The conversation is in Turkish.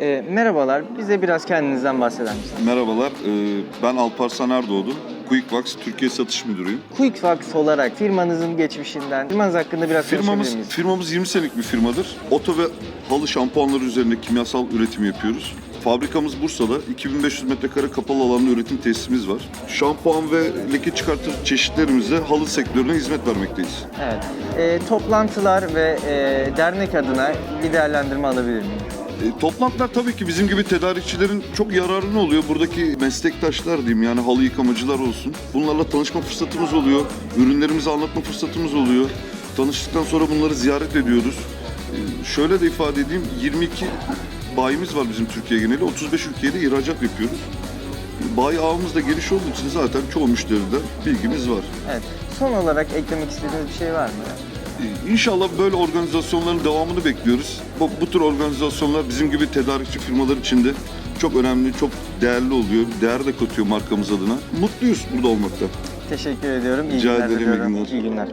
Ee, merhabalar, bize biraz kendinizden bahseder misiniz? Merhabalar, e, ben Alparslan Erdoğdu. Quickbox Türkiye Satış Müdürüyüm. Quickfox olarak firmanızın geçmişinden, firmanız hakkında biraz Firmamız miyiz? firmamız 20 senelik bir firmadır. Oto ve halı şampuanları üzerinde kimyasal üretim yapıyoruz. Fabrikamız Bursa'da 2500 metrekare kapalı alanda üretim tesisimiz var. Şampuan ve leke çıkartır çeşitlerimizle halı sektörüne hizmet vermekteyiz. Evet. Ee, toplantılar ve e, dernek adına bir değerlendirme alabilir miyim? E, toplantılar tabii ki bizim gibi tedarikçilerin çok yararına oluyor. Buradaki meslektaşlar diyeyim yani halı yıkamacılar olsun. Bunlarla tanışma fırsatımız oluyor. Ürünlerimizi anlatma fırsatımız oluyor. Tanıştıktan sonra bunları ziyaret ediyoruz. E, şöyle de ifade edeyim 22 bayimiz var bizim Türkiye geneli. 35 ülkeye ihracat yapıyoruz. Bayi ağımız da geniş olduğu için zaten çoğu müşteriden bilgimiz var. Evet. Son olarak eklemek istediğiniz bir şey var mı? İnşallah böyle organizasyonların devamını bekliyoruz. Bu, bu tür organizasyonlar bizim gibi tedarikçi firmalar için de çok önemli, çok değerli oluyor. Değer de katıyor markamız adına. Mutluyuz burada olmakta. Teşekkür ediyorum. İyi Rica günler ederim, iyi günler. İyi günler.